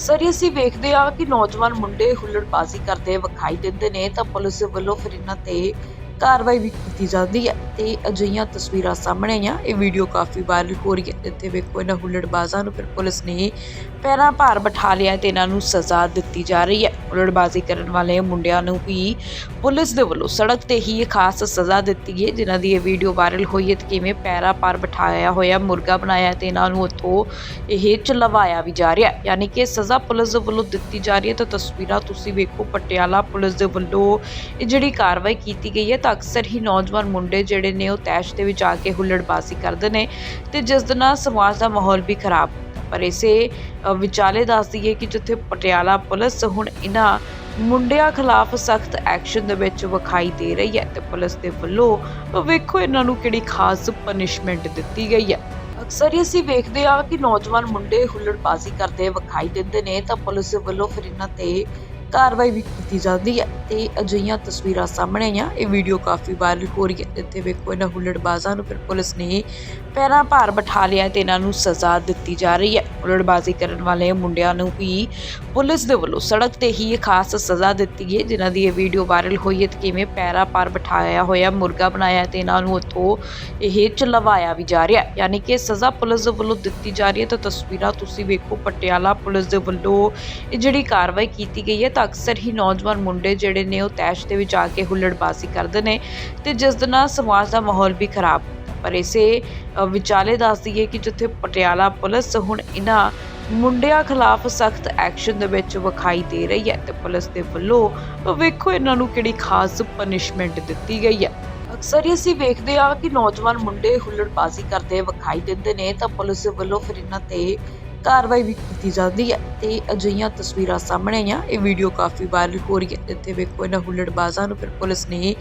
Sir ਅਸੀਂ ਵੇਖਦੇ ਆ ਕਿ ਨੌਜਵਾਨ ਮੁੰਡੇ ਹੁੱਲੜਬਾਜ਼ੀ ਕਰਦੇ ਵਿਖਾਈ ਦਿੰਦੇ ਨੇ, ਤਾਂ ਪੁਲਿਸ ਵੱਲੋਂ ਫਿਰ ਇਹਨਾਂ ਤੇ ਕਾਰਵਾਈ ਵੀ ਕੀਤੀ ਜਾਂਦੀ ਹੈ ਤੇ ਅਜਿਹੀਆਂ ਤਸਵੀਰਾਂ ਸਾਹਮਣੇ ਆਈਆਂ। ਇਹ ਵੀਡੀਓ ਕਾਫੀ ਵਾਇਰਲ ਹੋ ਰਹੀ ਹੈ। ਇੱਥੇ ਵੇਖੋ ਇਹਨਾਂ ਹੁੱਲੜਬਾਜ਼ਾਂ ਨੂੰ ਫਿਰ ਪੁਲਿਸ ਨੇ ਪੈਰਾਂ ਭਾਰ ਬਿਠਾ ਲਿਆ ਤੇ ਇਹਨਾਂ ਨੂੰ ਸਜ਼ਾ ਦਿੱਤੀ ਜਾ ਰਹੀ ਹੈ। ਹੁੱਲੜਬਾਜ਼ੀ ਕਰਨ ਵਾਲੇ ਮੁੰਡਿਆਂ ਨੂੰ ਵੀ ਪੁਲਿਸ ਦੇ ਵੱਲੋਂ ਸੜਕ ਤੇ ਹੀ ਇਹ ਖਾਸ ਸਜ਼ਾ ਦਿੱਤੀ ਗਈ ਜਿਨ੍ਹਾਂ ਦੀ ਇਹ ਵੀਡੀਓ ਵਾਇਰਲ ਹੋਈ ਹੈ ਤੇ ਕਿਵੇਂ ਪੈਰਾਂ ਭਾਰ ਬਿਠਾਇਆ ਹੋਇਆ, ਮੁਰਗਾ ਬਣਾਇਆ ਤੇ ਇਹਨਾਂ ਨੂੰ ਉੱਥੋਂ ਇਹ ਚਲਵਾਇਆ ਵੀ ਜਾ ਰਿਹਾ ਯਾਨੀ ਕਿ ਸਜ਼ਾ ਪੁਲਿਸ ਦੇ ਵੱਲੋਂ ਦਿੱਤੀ ਜਾ ਰਹੀ ਹੈ। ਤਾਂ ਤਸਵੀਰਾਂ ਤੁਸੀਂ ਵੇਖੋ, ਪਟਿਆਲਾ ਪੁਲਿਸ ਦੇ ਵੱਲੋਂ ਇਹ ਜਿਹੜੀ ਕਾਰਵਾਈ ਕੀਤੀ ਗਈ ਹੈ ਤਾਂ ਅਕਸਰ ਹੀ ਨੌਜਵਾਨ ਮੁੰਡੇ ਜਿਹੜੇ ਨੇ ਉਹ ਤੈਸ਼ ਦੇ ਵਿੱਚ ਆ ਕੇ ਹੁੱਲੜਬਾਜ਼ੀ ਕਰਦੇ ਨੇ ਤੇ ਜਿਸ ਦੇ ਨਾਲ ਸਮਾਜ ਦਾ ਮਾਹੌਲ ਵੀ ਖਰਾਬ ਪਰ ਇਸੇ ਵਿਚਾਲੇ ਦੱਸ ਦਈਏ ਕਿ ਜਿੱਥੇ ਪਟਿਆਲਾ ਪੁਲਿਸ ਹੁਣ ਇਹਨਾਂ ਮੁੰਡਿਆਂ ਖਿਲਾਫ ਸਖਤ ਐਕਸ਼ਨ ਦੇ ਵਿੱਚ ਵਿਖਾਈ ਦੇ ਰਹੀ ਹੈ ਤੇ ਪੁਲਿਸ ਦੇ ਵੱਲੋਂ ਵੇਖੋ ਇਹਨਾਂ ਨੂੰ ਕਿਹੜੀ ਖਾਸ ਪਨਿਸ਼ਮੈਂਟ ਦਿੱਤੀ ਗਈ ਹੈ। ਅਕਸਰ ਹੀ ਅਸੀਂ ਵੇਖਦੇ ਆ ਕਿ ਨੌਜਵਾਨ ਮੁੰਡੇ ਹੁੱਲੜਬਾਜ਼ੀ ਕਰਦੇ ਵਿਖਾਈ ਦਿੰਦੇ ਨੇ ਤਾਂ ਪੁਲਿਸ ਵੱਲੋਂ ਫਿਰ ਇਹਨਾਂ ਤੇ ਕਾਰਵਾਈ ਵੀ ਕੀਤੀ ਜਾਂਦੀ ਹੈ ਤੇ ਅਜਿਹੀਆਂ ਤਸਵੀਰਾਂ ਸਾਹਮਣੇ ਆਈਆਂ। ਇਹ ਵੀਡੀਓ ਕਾਫੀ ਵਾਇਰਲ ਹੋ ਰਹੀ ਹੈ। ਇੱਥੇ ਵੇਖੋ ਇਹਨਾਂ ਹੁੱਲੜਬਾਜ਼ਾਂ ਨੂੰ ਫਿਰ ਪੁਲਿਸ ਨੇ ਪੈਰਾਂ ਭਾਰ ਬਿਠਾ ਲਿਆ ਤੇ ਇਹਨਾਂ ਨੂੰ ਸਜ਼ਾ ਦਿੱਤੀ ਜਾ ਰਹੀ ਹੈ। ਹੁੱਲੜਬਾਜ਼ੀ ਕਰਨ ਵਾਲੇ ਮੁੰਡਿਆਂ ਨੂੰ ਵੀ ਪੁਲਿਸ ਦੇ ਵੱਲੋਂ ਸੜਕ ਤੇ ਹੀ ਇਹ ਖਾਸ ਸਜ਼ਾ ਦਿੱਤੀ ਹੈ। ਜਿਨ੍ਹਾਂ ਦੀ ਇਹ ਵੀਡੀਓ ਵਾਇਰਲ ਹੋਈ ਹੈ ਤੇ ਕਿਵੇਂ ਪੈਰਾਂ ਭਾਰ ਬਿਠਾਇਆ ਹੋਇਆ, ਮੁਰਗਾ ਬਣਾਇਆ ਤੇ ਇਹਨਾਂ ਨੂੰ ਉੱਥੋਂ ਇਹ ਚਲਵਾਇਆ ਵੀ ਜਾ ਰਿਹਾ ਯਾਨੀ ਕਿ ਸਜ਼ਾ ਪੁਲਿਸ ਦੇ ਵੱਲੋਂ ਦਿੱਤੀ ਜਾ ਰਹੀ ਹੈ। ਤਾਂ ਤਸਵੀਰਾਂ ਤੁਸੀਂ ਵੇਖੋ, ਪਟਿਆਲਾ ਪੁਲਿਸ ਦੇ ਵੱਲੋਂ ਇਹ ਜਿਹੜੀ ਕਾਰਵਾਈ ਕੀਤੀ ਗਈ ਹੈ ਤਾਂ ਅਕਸਰ ਹੀ ਨੌਜਵਾਨ ਮੁੰਡੇ ਜਿਹੜੇ ਨੇ ਉਹ ਤੈਸ਼ ਦੇ ਵਿੱਚ ਆ ਕੇ ਹੁੱਲੜਬਾਜ਼ੀ ਕਰਦੇ ਨੇ ਤੇ ਜਿਸ ਦੇ ਨਾਲ ਸਮਾਜ ਦਾ ਮਾਹੌਲ ਵੀ ਖਰਾਬ। ਪਰ ਇਸੇ ਵਿਚਾਲੇ ਦੱਸ ਦਈਏ ਕਿ ਜਿੱਥੇ ਪਟਿਆਲਾ ਪੁਲਿਸ ਹੁਣ ਇਹਨਾਂ ਮੁੰਡਿਆਂ ਖਿਲਾਫ ਸਖਤ ਐਕਸ਼ਨ ਦੇ ਵਿੱਚ ਵਿਖਾਈ ਦੇ ਰਹੀ ਹੈ ਤੇ ਪੁਲਿਸ ਦੇ ਵੱਲੋਂ ਵੇਖੋ ਇਹਨਾਂ ਨੂੰ ਕਿਹੜੀ ਖਾਸ ਪਨਿਸ਼ਮੈਂਟ ਦਿੱਤੀ ਗਈ ਹੈ। ਅਕਸਰ ਹੀ ਅਸੀਂ ਵੇਖਦੇ ਆ ਕਿ ਨੌਜਵਾਨ ਮੁੰਡੇ ਹੁੱਲੜਬਾਜ਼ੀ ਕਰਦੇ, ਵਿਖਾਈ ਦਿੰਦੇ ਨੇ ਤਾਂ ਪੁਲਿਸ ਵੱਲੋਂ ਫਿਰ ਇਹਨਾਂ ਤੇ ਕਾਰਵਾਈ ਵੀ ਕੀਤੀ ਜਾਂਦੀ ਹੈ ਤੇ ਅਜਿਹੀਆਂ ਤਸਵੀਰਾਂ ਸਾਹਮਣੇ ਆਈਆਂ। ਇਹ ਵੀਡੀਓ ਕਾਫੀ ਵਾਇਰਲ ਹੋ ਰਹੀ ਹੈ ਇੱਥੇ ਵੇਖੋ ਇਹਨਾਂ ਹੁੱਲੜਬਾਜ਼ਾਂ ਨੂੰ ਫਿਰ ਪੁਲਿਸ ਨੇ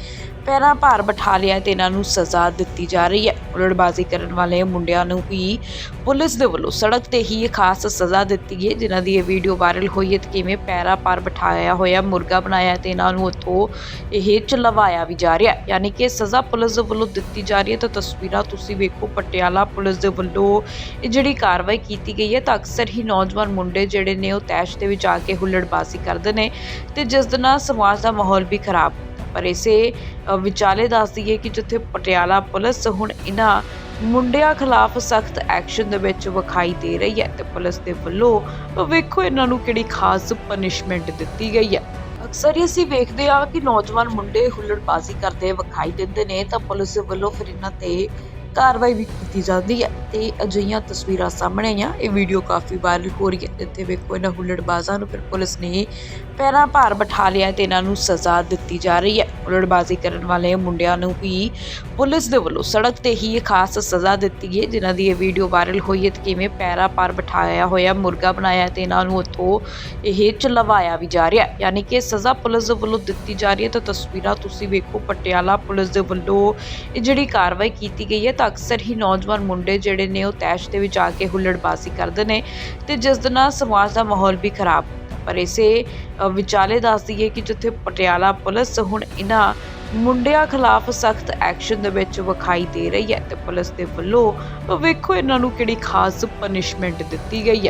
ਪੈਰਾਂ ਭਾਰ ਬਿਠਾ ਲਿਆ ਤੇ ਇਹਨਾਂ ਨੂੰ ਸਜ਼ਾ ਦਿੱਤੀ ਜਾ ਰਹੀ ਹੈ। ਹੁੱਲੜਬਾਜ਼ੀ ਕਰਨ ਵਾਲੇ ਮੁੰਡਿਆਂ ਨੂੰ ਵੀ ਪੁਲਿਸ ਦੇ ਵੱਲੋਂ ਸੜਕ ਤੇ ਹੀ ਇਹ ਖਾਸ ਸਜ਼ਾ ਦਿੱਤੀ ਹੈ। ਜਿਨ੍ਹਾਂ ਦੀ ਇਹ ਵੀਡੀਓ ਵਾਇਰਲ ਹੋਈ ਹੈ ਤੇ ਕਿਵੇਂ ਪੈਰਾਂ ਭਾਰ ਬਿਠਾਇਆ ਹੋਇਆ, ਮੁਰਗਾ ਬਣਾਇਆ ਤੇ ਇਹਨਾਂ ਨੂੰ ਉੱਥੋਂ ਇਹ ਚਲਵਾਇਆ ਵੀ ਜਾ ਰਿਹਾ ਯਾਨੀ ਕਿ ਸਜ਼ਾ ਪੁਲਿਸ ਦੇ ਵੱਲੋਂ ਦਿੱਤੀ ਜਾ ਰਹੀ ਹੈ ਤਾਂ ਤਸਵੀਰਾਂ ਤੁਸੀਂ ਵੇਖੋ, ਪਟਿਆਲਾ ਪੁਲਿਸ ਦੇ ਵੱਲੋਂ ਇਹ ਜਿਹੜੀ ਕਾਰਵਾਈ ਕੀਤੀ ਗਈ ਹੈ ਤਾਂ ਅਕਸਰ ਹੀ ਨੌਜਵਾਨ ਮੁੰਡੇ ਜਿਹੜੇ ਨੇ ਉਹ ਤੈਸ਼ ਦੇ ਵਿੱਚ ਆ ਕੇ ਹੁੱਲੜਬਾਜ਼ੀ ਕਰਦੇ ਨੇ ਤੇ ਜਿਸ ਦੇ ਨਾਲ ਸਮਾਜ ਦਾ ਮਾਹੌਲ ਵੀ ਖਰਾਬ। ਪਰ ਇਸੇ ਵਿਚਾਲੇ ਦੱਸ ਦਈਏ ਕਿ ਜਿੱਥੇ ਪਟਿਆਲਾ ਪੁਲਿਸ ਹੁਣ ਇਹਨਾਂ ਮੁੰਡਿਆਂ ਖਿਲਾਫ ਸਖਤ ਐਕਸ਼ਨ ਦੇ ਵਿੱਚ ਵਿਖਾਈ ਦੇ ਰਹੀ ਹੈ ਤੇ ਪੁਲਿਸ ਦੇ ਵੱਲੋਂ ਵੇਖੋ ਇਹਨਾਂ ਨੂੰ ਕਿਹੜੀ ਖਾਸ ਪਨਿਸ਼ਮੈਂਟ ਦਿੱਤੀ ਗਈ ਹੈ। ਅਕਸਰ ਹੀ ਅਸੀਂ ਵੇਖਦੇ ਆ ਕਿ ਨੌਜਵਾਨ ਮੁੰਡੇ ਹੁੱਲੜਬਾਜ਼ੀ ਕਰਦੇ ਵਿਖਾਈ ਦਿੰਦੇ ਨੇ ਤਾਂ ਪੁਲਿਸ ਵੱਲੋਂ ਫਿਰ ਇਹਨਾਂ ਤੇ ਕਾਰਵਾਈ ਵੀ ਕੀਤੀ ਜਾਂਦੀ ਹੈ ਤੇ ਅਜਿਹੀਆਂ ਤਸਵੀਰਾਂ ਸਾਹਮਣੇ ਆਈਆਂ। ਇਹ ਵੀਡੀਓ ਕਾਫੀ ਵਾਇਰਲ ਹੋ ਰਹੀ ਹੈ। ਜਿੱਥੇ ਵੇਖੋ ਇਹਨਾਂ ਹੁੱਲੜਬਾਜ਼ਾਂ ਨੂੰ ਫਿਰ ਪੁਲਿਸ ਨੇ ਪੈਰਾਂ ਭਾਰ ਬਿਠਾ ਲਿਆ ਤੇ ਇਹਨਾਂ ਨੂੰ ਸਜ਼ਾ ਦਿੱਤੀ ਜਾ ਰਹੀ ਹੈ। ਹੁੱਲੜਬਾਜ਼ੀ ਕਰਨ ਵਾਲੇ ਮੁੰਡਿਆਂ ਨੂੰ ਵੀ ਪੁਲਿਸ ਦੇ ਵੱਲੋਂ ਸੜਕ ਤੇ ਹੀ ਇਹ ਖਾਸ ਸਜ਼ਾ ਦਿੱਤੀ ਹੈ। ਜਿਨ੍ਹਾਂ ਦੀ ਇਹ ਵੀਡੀਓ ਵਾਇਰਲ ਹੋਈ ਹੈ ਤੇ ਕਿਵੇਂ ਪੈਰਾਂ ਭਾਰ ਬਿਠਾਇਆ ਹੋਇਆ, ਮੁਰਗਾ ਬਣਾਇਆ ਤੇ ਇਹਨਾਂ ਨੂੰ ਉੱਥੋਂ ਇਹ ਚਲਵਾਇਆ ਵੀ ਜਾ ਰਿਹਾ ਹੈ। ਯਾਨੀ ਕਿ ਸਜ਼ਾ ਪੁਲਿਸ ਦੇ ਵੱਲੋਂ ਦਿੱਤੀ ਜਾ ਰਹੀ ਹੈ। ਤਾਂ ਤਸਵੀਰਾਂ ਤੁਸੀਂ ਵੇਖੋ, ਪਟਿਆਲਾ ਪੁਲਿਸ ਦੇ ਵੱਲੋਂ ਇਹ ਜਿਹੜੀ ਕਾਰਵਾਈ ਕੀਤੀ ਗਈ ਹੈ ਤਾਂ ਅਕਸਰ ਹੀ ਨੌਜਵਾਨ ਮੁੰਡੇ ਜਿਹੜੇ ਨੇ ਉਹ ਤੈਸ਼ ਦੇ ਵਿੱਚ ਆ ਕੇ ਹੁੱਲੜਬਾਜ਼ੀ ਕਰਦੇ ਨੇ ਤੇ ਜਿਸ ਦੇ ਨਾਲ ਸਮਾਜ ਦਾ ਮਾਹੌਲ ਵੀ ਖਰਾਬ। ਪਰ ਇਸੇ ਵਿਚਾਲੇ ਦੱਸਦੀ ਹੈ ਕਿ ਜਿੱਥੇ ਪਟਿਆਲਾ ਪੁਲਿਸ ਹੁਣ ਇਹਨਾਂ ਮੁੰਡਿਆਂ ਖਿਲਾਫ ਸਖਤ ਐਕਸ਼ਨ ਦੇ ਵਿੱਚ ਵਿਖਾਈ ਦੇ ਰਹੀ ਹੈ ਤੇ ਪੁਲਿਸ ਦੇ ਵੱਲੋਂ ਵੇਖੋ ਇਹਨਾਂ ਨੂੰ ਕਿਹੜੀ ਖਾਸ ਪਨਿਸ਼ਮੈਂਟ ਦਿੱਤੀ ਗਈ ਹੈ।